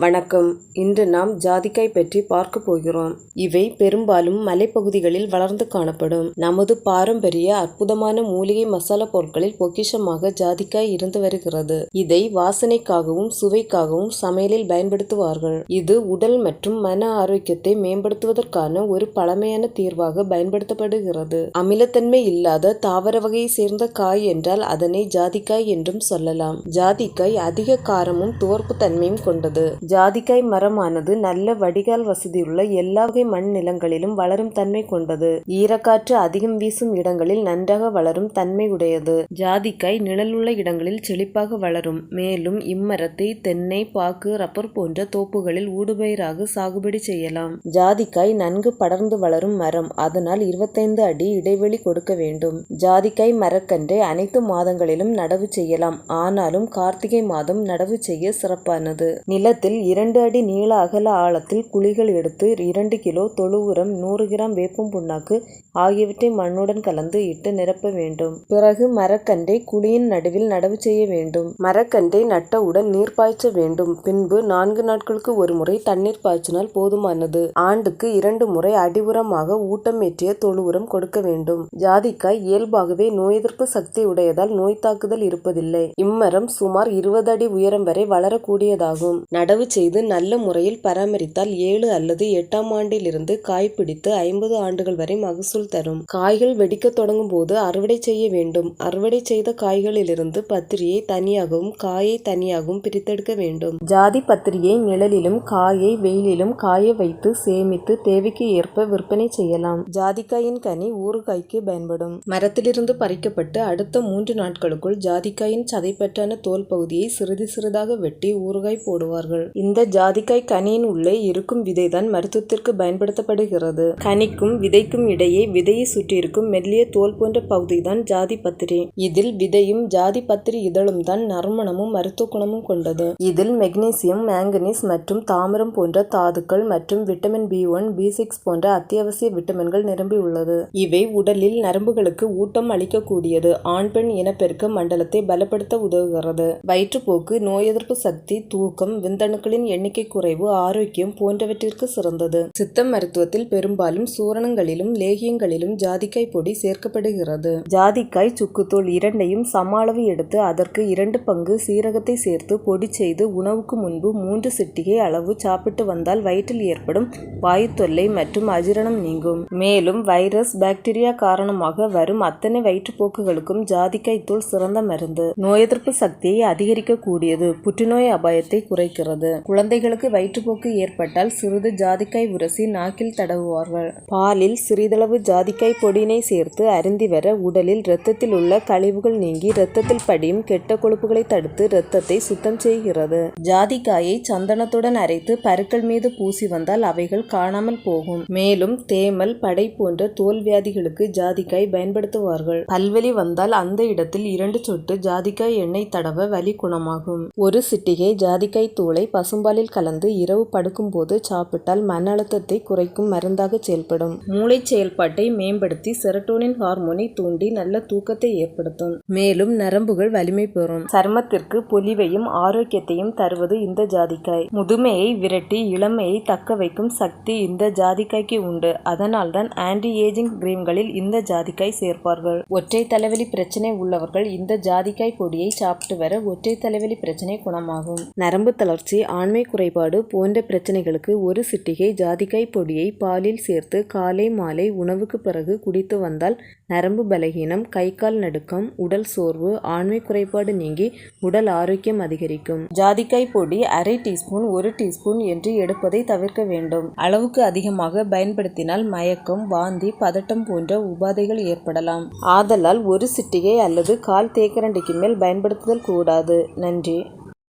வணக்கம். இன்று நாம் ஜாதிக்காய் பற்றி பார்க்க போகிறோம். இவை பெரும்பாலும் மலைப்பகுதிகளில் வளர்ந்து காணப்படும். நமது பாரம்பரிய அற்புதமான மூலிகை மசாலா பொருட்களில் பொக்கிஷமாக ஜாதிக்காய் இருந்து வருகிறது. இதை வாசனைக்காகவும் சுவைக்காகவும் சமையலில் பயன்படுத்துவார்கள். இது உடல் மற்றும் மன ஆரோக்கியத்தை மேம்படுத்துவதற்கான ஒரு பழமையான தீர்வாக பயன்படுத்தப்படுகிறது. அமிலத்தன்மை இல்லாத தாவர வகையை சேர்ந்த காய் என்றால் அதனை ஜாதிக்காய் என்றும் சொல்லலாம். ஜாதிக்காய் அதிக காரமும் துவர்ப்பு தன்மையும் கொண்டது. ஜாதிக்காய் மரமானது நல்ல வடிகால் வசதியுள்ள எல்லா வகை மண் நிலங்களிலும் வளரும் தன்மை கொண்டது. ஈரக்காற்று அதிகம் வீசும் இடங்களில் நன்றாக வளரும் தன்மை உடையது. ஜாதிக்காய் நிழலுள்ள இடங்களில் செழிப்பாக வளரும். மேலும் இம்மரத்தை தென்னை பாக்கு ரப்பர் போன்ற தோப்புகளில் ஊடுபயிராக சாகுபடி செய்யலாம். ஜாதிக்காய் நன்கு படர்ந்து வளரும் மரம். அதனால் இருபத்தைந்து அடி இடைவெளி கொடுக்க வேண்டும். ஜாதிக்காய் மரக்கன்றை அனைத்து மாதங்களிலும் நடவு செய்யலாம். ஆனாலும் கார்த்திகை மாதம் நடவு செய்ய சிறப்பானது. நிலத்தில் இரண்டு அடி நீள அகல ஆழத்தில் குழிகள் எடுத்து இரண்டு கிலோ தொழு உரம் நூறு கிராம் வேப்பம் புண்ணாக்கு ஆகியவற்றை மண்ணுடன் கலந்து இட்டு நிரப்ப வேண்டும். பிறகு மரக்கன்றை குழியின் நடுவில் நடவு செய்ய வேண்டும். மரக்கன்றை நட்டவுடன் நீர் பாய்ச்ச வேண்டும். பின்பு நான்கு நாட்களுக்கு ஒரு முறை தண்ணீர் பாய்ச்சினால் போதுமானது. ஆண்டுக்கு இரண்டு முறை அடி உரமாக ஊட்டம் ஏற்றிய தொழு உரம் கொடுக்க வேண்டும். ஜாதிக்காய் இயல்பாகவே நோய் எதிர்ப்பு சக்தி உடையதால் நோய் தாக்குதல் இருப்பதில்லை. இம்மரம் சுமார் இருபது அடி உயரம் வரை வளரக்கூடியதாகும். நடவு செய்து நல்ல முறையில் பராமரித்தால் ஏழு அல்லது எட்டாம் ஆண்டிலிருந்து காய் பிடித்து ஐம்பது ஆண்டுகள் வரை மகசூல் தரும். காய்கள் வெடிக்க தொடங்கும் போது அறுவடை செய்ய வேண்டும். அறுவடை செய்த காய்களிலிருந்து பத்திரியை தனியாகவும் காயை தனியாகவும் பிரித்தெடுக்க வேண்டும். ஜாதி பத்திரியை நிழலிலும் காயை வெயிலிலும் காய வைத்து சேமித்து தேவைக்கு ஏற்ப விற்பனை செய்யலாம். ஜாதிக்காயின் கனி ஊறுகாய்க்கு பயன்படும். மரத்திலிருந்து பறிக்கப்பட்டு அடுத்த மூன்று நாட்களுக்குள் ஜாதிக்காயின் சதைப்பற்றான தோல் பகுதியை சிறிது சிறிதாக வெட்டி ஊறுகாய் போடுவார்கள். இந்த ஜாதிக்காய் கனியின் உள்ளே இருக்கும் விதைதான் மருத்துவத்திற்கு பயன்படுத்தப்படுகிறது. கனிக்கும் விதைக்கும் இடையே விதையை சுற்றியிருக்கும் மெல்லிய தோல் போன்ற பகுதிதான் ஜாதி பத்திரி. இதில் விதையும் ஜாதி பத்திரி இதழும் தான் நறுமணமும் மருத்துவ குணமும் கொண்டது. இதில் மெக்னீசியம் மேங்கனீஸ் மற்றும் தாமிரம் போன்ற தாதுக்கள் மற்றும் vitamin B one B six போன்ற அத்தியாவசிய விட்டமின்கள் நிரம்பியுள்ளது இவை உடலில் நரம்புகளுக்கு ஊட்டம் அளிக்கக்கூடியது. ஆண் பெண் இனப்பெருக்க மண்டலத்தை பலப்படுத்த உதவுகிறது. வயிற்றுப்போக்கு நோய் எதிர்ப்பு சக்தி தூக்கம் விந்தணு விந்தணுக்களின் எண்ணிக்கை குறைவு ஆரோக்கியம் போன்றவற்றிற்கு சிறந்தது. சித்த மருத்துவத்தில் பெரும்பாலும் சூரணங்களிலும் லேகியங்களிலும் ஜாதிக்காய் பொடி சேர்க்கப்படுகிறது. ஜாதிக்காய் சுக்குத்தூள் இரண்டையும் சம அளவு எடுத்து அதற்கு இரண்டு பங்கு சீரகத்தை சேர்த்து பொடி செய்து உணவுக்கு முன்பு மூன்று சிட்டிகை அளவு சாப்பிட்டு வந்தால் வயிற்றில் ஏற்படும் வாயு தொல்லை மற்றும் அஜீரணம் நீங்கும். மேலும் வைரஸ் பாக்டீரியா காரணமாக வரும் அத்தனை வயிற்றுப்போக்குகளுக்கும் ஜாதிக்காய் தூள் சிறந்த மருந்து. நோய் எதிர்ப்பு சக்தியை அதிகரிக்கக்கூடியது. புற்றுநோய் அபாயத்தை குறைக்கிறது. குழந்தைகளுக்கு வயிற்றுப்போக்கு ஏற்பட்டால் சிறிது ஜாதிக்காய் உரசி நாக்கில் தடவுவார்கள். பாலில் சிறிதளவு ஜாதிக்காய் பொடியினை சேர்த்து அருந்தி வர உடலில் இரத்தத்தில் உள்ள கழிவுகள் நீங்கி இரத்தத்தில் படியும் கெட்ட கொழுப்புகளை தடுத்து இரத்தத்தை சுத்தம் செய்கிறது. ஜாதிக்காயை சந்தனத்துடன் அரைத்து பருக்கள் மீது பூசி வந்தால் அவைகள் காணாமல் போகும். மேலும் தேமல் படை போன்ற தோல் வியாதிகளுக்கு ஜாதிக்காய் பயன்படுத்துவார்கள். பல்வலி வந்தால் அந்த இடத்தில் இரண்டு சொட்டு ஜாதிக்காய் எண்ணெய் தடவ வலி குணமாகும். ஒரு சிட்டிகை ஜாதிக்காய் தூளை பசும்பாலில் கலந்து இரவு படுக்கும்போது சாப்பிட்டால் மன அழுத்தத்தை குறைக்கும் மருந்தாக செயல்படும். மூளை செயல்பாட்டை மேம்படுத்தி செரட்டோனின் ஹார்மோனை தூண்டி நல்ல தூக்கத்தை ஏற்படுத்தும். மேலும் நரம்புகள் வலிமை பெறும். சருமத்திற்கு பொலிவையும் ஆரோக்கியத்தையும் தருவது இந்த ஜாதிக்காய். முதுமையை விரட்டி இளமையை தக்க வைக்கும் சக்தி இந்த ஜாதிக்காய்க்கு உண்டு. அதனால்தான் ஆன்டி ஏஜிங் கிரீம்களில் இந்த ஜாதிக்காய் சேர்ப்பார்கள். ஒற்றை தலைவலி பிரச்சனை உள்ளவர்கள் இந்த ஜாதிக்காய் பொடியை சாப்பிட்டு வர ஒற்றை தலைவலி பிரச்சனை குணமாகும். நரம்பு தளர்ச்சி ஆண்மை குறைபாடு போன்ற பிரச்சனைகளுக்கு ஒரு சிட்டிகை ஜாதிக்காய் பொடியை பாலில் சேர்த்து காலை மாலை உணவுக்கு பிறகு குடித்து வந்தால் நரம்பு பலகீனம் கை கால் நடுக்கம் உடல் சோர்வு ஆண்மை குறைபாடு நீங்கி உடல் ஆரோக்கியம் அதிகரிக்கும். ஜாதிக்காய் பொடி அரை டீஸ்பூன் ஒரு டீஸ்பூன் என்று எடுப்பதை தவிர்க்க வேண்டும். அளவுக்கு அதிகமாக பயன்படுத்தினால் மயக்கம் வாந்தி பதட்டம் போன்ற உபாதைகள் ஏற்படலாம். ஆதலால் ஒரு சிட்டிகை அல்லது கால் தேக்கரண்டிக்கு மேல் பயன்படுத்துதல் கூடாது. நன்றி.